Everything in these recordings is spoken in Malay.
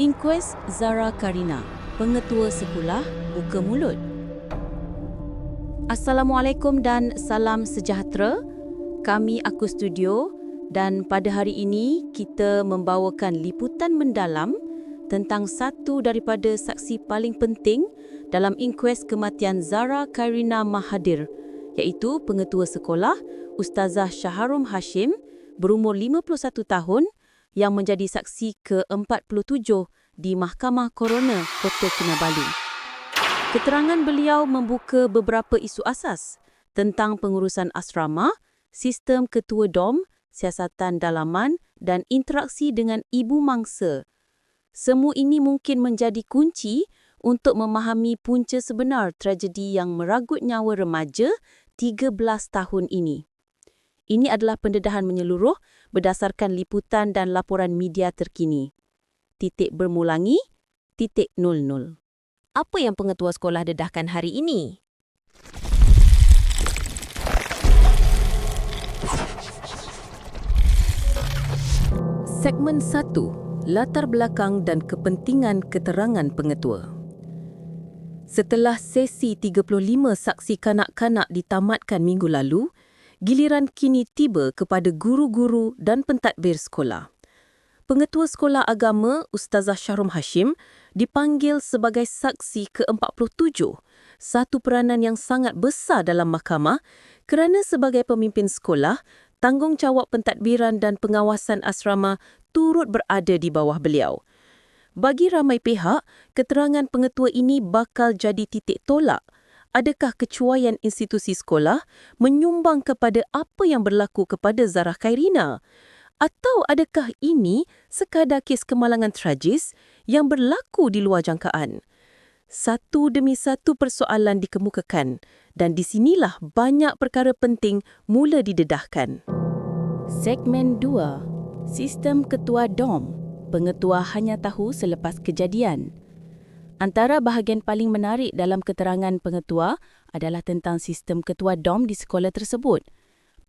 Inquest Zara Karina, pengetua sekolah buka mulut. Assalamualaikum dan salam sejahtera. Kami Aku Studio dan pada hari ini kita membawakan liputan mendalam tentang satu daripada saksi paling penting dalam inkues kematian Zara Karina Mahathir iaitu pengetua sekolah Ustazah Syaharum Hashim berumur 51 tahun yang menjadi saksi ke-47 di Mahkamah Korona Kota Kinabalu. Keterangan beliau membuka beberapa isu asas tentang pengurusan asrama, sistem ketua DOM, siasatan dalaman dan interaksi dengan ibu mangsa. Semua ini mungkin menjadi kunci untuk memahami punca sebenar tragedi yang meragut nyawa remaja 13 tahun ini. Ini adalah pendedahan menyeluruh berdasarkan liputan dan laporan media terkini. Titik bermulangi, titik nol nol. Apa yang pengetua sekolah dedahkan hari ini? Segmen 1. Latar belakang dan kepentingan keterangan pengetua. Setelah sesi 35 saksi kanak-kanak ditamatkan minggu lalu, giliran kini tiba kepada guru-guru dan pentadbir sekolah. Pengetua Sekolah Agama Ustazah Syarum Hashim dipanggil sebagai saksi ke-47, satu peranan yang sangat besar dalam mahkamah kerana sebagai pemimpin sekolah, tanggungjawab pentadbiran dan pengawasan asrama turut berada di bawah beliau. Bagi ramai pihak, keterangan pengetua ini bakal jadi titik tolak. Adakah kecuaian institusi sekolah menyumbang kepada apa yang berlaku kepada Zarah Khairina? Atau adakah ini sekadar kes kemalangan tragis yang berlaku di luar jangkaan? Satu demi satu persoalan dikemukakan dan di sinilah banyak perkara penting mula didedahkan. Segmen 2. Sistem Ketua DOM. Pengetua hanya tahu selepas kejadian. Antara bahagian paling menarik dalam keterangan pengetua adalah tentang sistem ketua DOM di sekolah tersebut.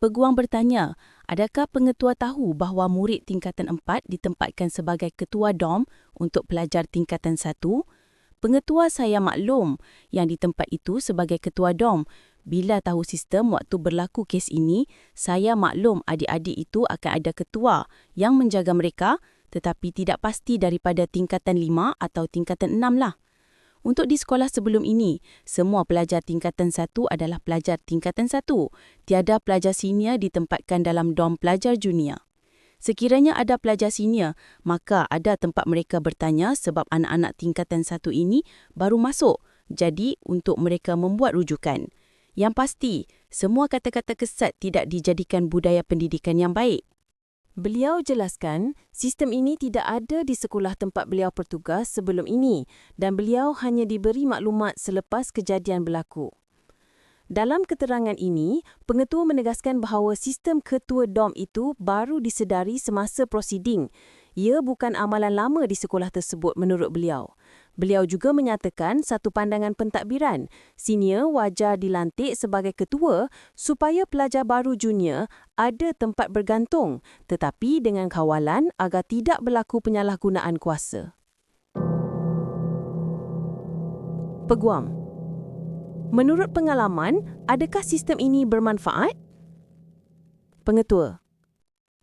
Peguam bertanya, adakah pengetua tahu bahawa murid tingkatan 4 ditempatkan sebagai ketua DOM untuk pelajar tingkatan 1? Pengetua saya maklum yang di tempat itu sebagai ketua DOM. Bila tahu sistem waktu berlaku kes ini, saya maklum adik-adik itu akan ada ketua yang menjaga mereka tetapi tidak pasti daripada tingkatan 5 atau tingkatan 6 lah. Untuk di sekolah sebelum ini, semua pelajar tingkatan 1 adalah pelajar tingkatan 1. Tiada pelajar senior ditempatkan dalam dom pelajar junior. Sekiranya ada pelajar senior, maka ada tempat mereka bertanya sebab anak-anak tingkatan satu ini baru masuk. Jadi, untuk mereka membuat rujukan. Yang pasti, semua kata-kata kesat tidak dijadikan budaya pendidikan yang baik. Beliau jelaskan, sistem ini tidak ada di sekolah tempat beliau bertugas sebelum ini dan beliau hanya diberi maklumat selepas kejadian berlaku. Dalam keterangan ini, pengetua menegaskan bahawa sistem ketua DOM itu baru disedari semasa prosiding. Ia bukan amalan lama di sekolah tersebut menurut beliau. Beliau juga menyatakan satu pandangan pentadbiran. Senior wajar dilantik sebagai ketua supaya pelajar baru junior ada tempat bergantung tetapi dengan kawalan agar tidak berlaku penyalahgunaan kuasa. Peguam Menurut pengalaman, adakah sistem ini bermanfaat? Pengetua.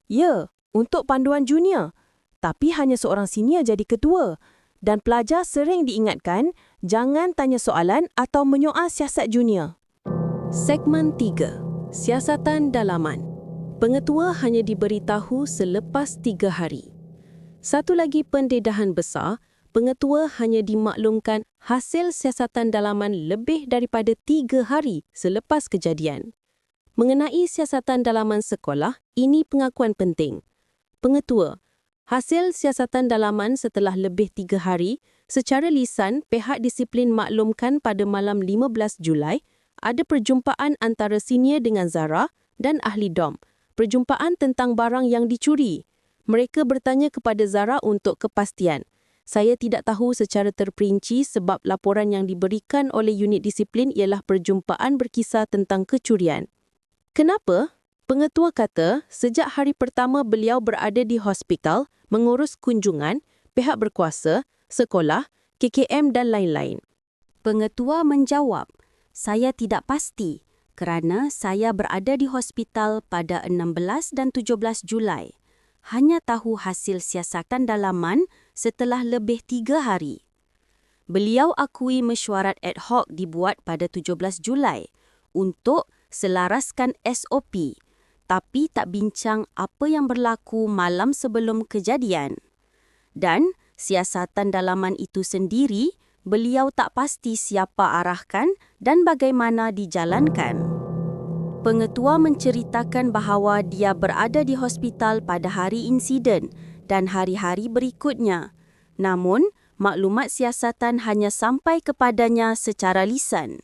Ya, untuk panduan junior. Tapi hanya seorang senior jadi ketua. Dan pelajar sering diingatkan, jangan tanya soalan atau menyoal siasat junior. Segmen 3. Siasatan dalaman. Pengetua hanya diberitahu selepas tiga hari. Satu lagi pendedahan besar, pengetua hanya dimaklumkan hasil siasatan dalaman lebih daripada tiga hari selepas kejadian. Mengenai siasatan dalaman sekolah, ini pengakuan penting. Pengetua, hasil siasatan dalaman setelah lebih tiga hari, secara lisan pihak disiplin maklumkan pada malam 15 Julai ada perjumpaan antara senior dengan Zara dan ahli DOM. Perjumpaan tentang barang yang dicuri. Mereka bertanya kepada Zara untuk kepastian saya tidak tahu secara terperinci sebab laporan yang diberikan oleh unit disiplin ialah perjumpaan berkisar tentang kecurian. Kenapa? Pengetua kata, sejak hari pertama beliau berada di hospital mengurus kunjungan, pihak berkuasa, sekolah, KKM dan lain-lain. Pengetua menjawab, saya tidak pasti kerana saya berada di hospital pada 16 dan 17 Julai. Hanya tahu hasil siasatan dalaman setelah lebih tiga hari. Beliau akui mesyuarat ad hoc dibuat pada 17 Julai untuk selaraskan SOP tapi tak bincang apa yang berlaku malam sebelum kejadian. Dan siasatan dalaman itu sendiri, beliau tak pasti siapa arahkan dan bagaimana dijalankan. Pengetua menceritakan bahawa dia berada di hospital pada hari insiden dan hari-hari berikutnya. Namun, maklumat siasatan hanya sampai kepadanya secara lisan.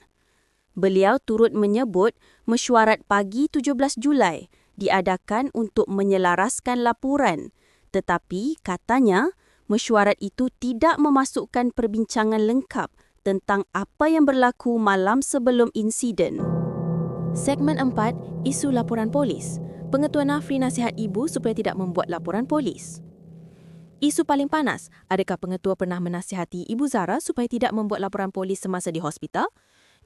Beliau turut menyebut mesyuarat pagi 17 Julai diadakan untuk menyelaraskan laporan tetapi katanya mesyuarat itu tidak memasukkan perbincangan lengkap tentang apa yang berlaku malam sebelum insiden. Segmen 4, isu laporan polis. Pengetua Nafri nasihat ibu supaya tidak membuat laporan polis. Isu paling panas, adakah pengetua pernah menasihati Ibu Zara supaya tidak membuat laporan polis semasa di hospital?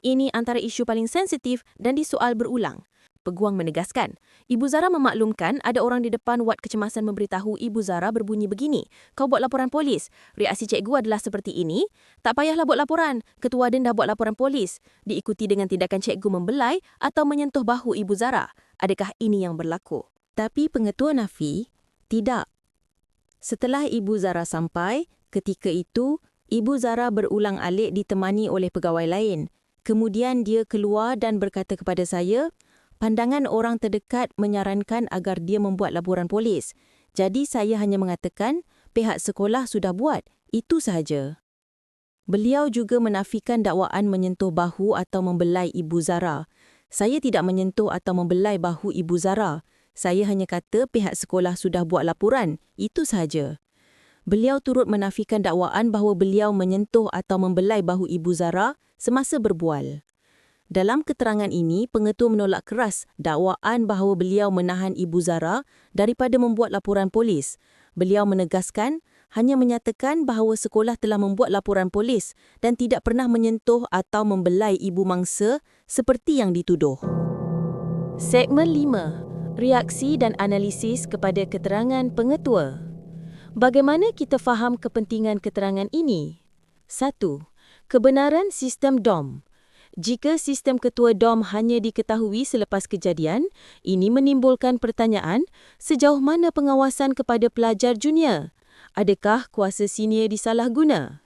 Ini antara isu paling sensitif dan disoal berulang. Peguang menegaskan, Ibu Zara memaklumkan ada orang di depan wad kecemasan memberitahu Ibu Zara berbunyi begini, kau buat laporan polis. Reaksi cikgu adalah seperti ini, tak payahlah buat laporan, ketua den dah buat laporan polis. Diikuti dengan tindakan cikgu membelai atau menyentuh bahu Ibu Zara. Adakah ini yang berlaku? Tapi pengetua Nafi, tidak. Setelah Ibu Zara sampai, ketika itu, Ibu Zara berulang alik ditemani oleh pegawai lain. Kemudian dia keluar dan berkata kepada saya, pandangan orang terdekat menyarankan agar dia membuat laporan polis. Jadi saya hanya mengatakan pihak sekolah sudah buat, itu sahaja. Beliau juga menafikan dakwaan menyentuh bahu atau membelai Ibu Zara. Saya tidak menyentuh atau membelai bahu Ibu Zara. Saya hanya kata pihak sekolah sudah buat laporan, itu sahaja. Beliau turut menafikan dakwaan bahawa beliau menyentuh atau membelai bahu Ibu Zara semasa berbual. Dalam keterangan ini, pengetua menolak keras dakwaan bahawa beliau menahan Ibu Zara daripada membuat laporan polis. Beliau menegaskan hanya menyatakan bahawa sekolah telah membuat laporan polis dan tidak pernah menyentuh atau membelai ibu mangsa seperti yang dituduh. Segmen 5. Reaksi dan analisis kepada keterangan pengetua. Bagaimana kita faham kepentingan keterangan ini? 1. Kebenaran sistem DOM. Jika sistem ketua DOM hanya diketahui selepas kejadian, ini menimbulkan pertanyaan sejauh mana pengawasan kepada pelajar junior? Adakah kuasa senior disalahguna?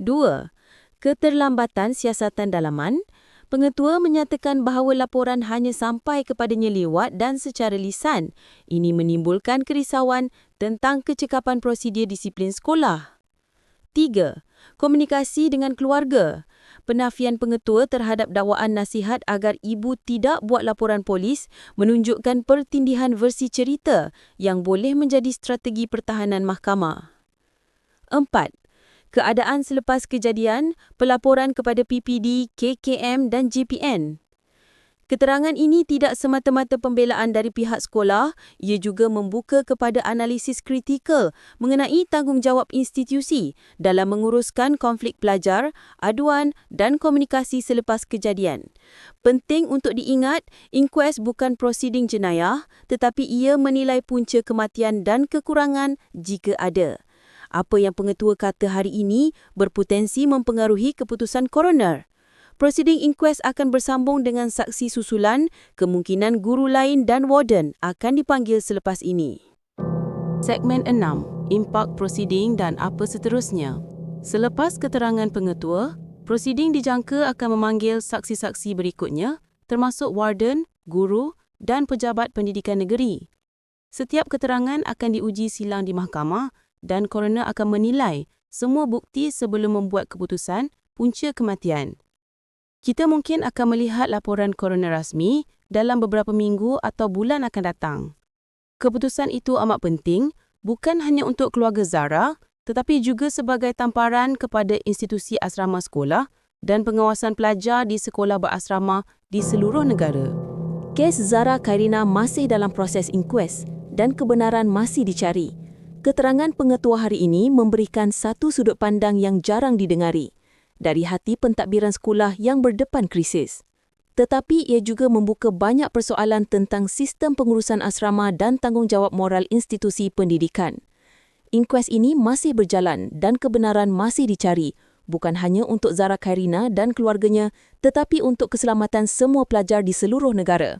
2. Keterlambatan siasatan dalaman. Pengetua menyatakan bahawa laporan hanya sampai kepadanya lewat dan secara lisan. Ini menimbulkan kerisauan tentang kecekapan prosedur disiplin sekolah. 3. Komunikasi dengan keluarga. Penafian pengetua terhadap dakwaan nasihat agar ibu tidak buat laporan polis menunjukkan pertindihan versi cerita yang boleh menjadi strategi pertahanan mahkamah. 4 keadaan selepas kejadian, pelaporan kepada PPD, KKM dan JPN. Keterangan ini tidak semata-mata pembelaan dari pihak sekolah, ia juga membuka kepada analisis kritikal mengenai tanggungjawab institusi dalam menguruskan konflik pelajar, aduan dan komunikasi selepas kejadian. Penting untuk diingat, inkuest bukan prosiding jenayah tetapi ia menilai punca kematian dan kekurangan jika ada apa yang pengetua kata hari ini berpotensi mempengaruhi keputusan koroner. Proceeding inquest akan bersambung dengan saksi susulan, kemungkinan guru lain dan warden akan dipanggil selepas ini. Segmen 6, impak proceeding dan apa seterusnya. Selepas keterangan pengetua, proceeding dijangka akan memanggil saksi-saksi berikutnya termasuk warden, guru dan pejabat pendidikan negeri. Setiap keterangan akan diuji silang di mahkamah dan coroner akan menilai semua bukti sebelum membuat keputusan punca kematian. Kita mungkin akan melihat laporan coroner rasmi dalam beberapa minggu atau bulan akan datang. Keputusan itu amat penting bukan hanya untuk keluarga Zara tetapi juga sebagai tamparan kepada institusi asrama sekolah dan pengawasan pelajar di sekolah berasrama di seluruh negara. Kes Zara Kairina masih dalam proses inquest dan kebenaran masih dicari. Keterangan pengetua hari ini memberikan satu sudut pandang yang jarang didengari dari hati pentadbiran sekolah yang berdepan krisis. Tetapi ia juga membuka banyak persoalan tentang sistem pengurusan asrama dan tanggungjawab moral institusi pendidikan. Inkues ini masih berjalan dan kebenaran masih dicari, bukan hanya untuk Zara Khairina dan keluarganya, tetapi untuk keselamatan semua pelajar di seluruh negara.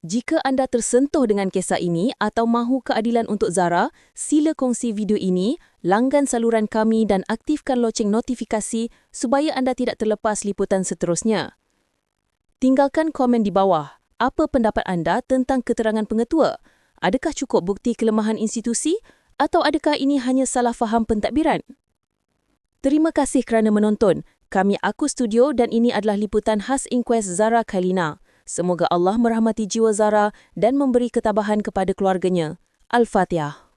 Jika anda tersentuh dengan kisah ini atau mahu keadilan untuk Zara, sila kongsi video ini, langgan saluran kami dan aktifkan loceng notifikasi supaya anda tidak terlepas liputan seterusnya. Tinggalkan komen di bawah. Apa pendapat anda tentang keterangan pengetua? Adakah cukup bukti kelemahan institusi atau adakah ini hanya salah faham pentadbiran? Terima kasih kerana menonton. Kami Aku Studio dan ini adalah liputan khas Inquest Zara Kalina. Semoga Allah merahmati jiwa Zara dan memberi ketabahan kepada keluarganya. Al-Fatihah.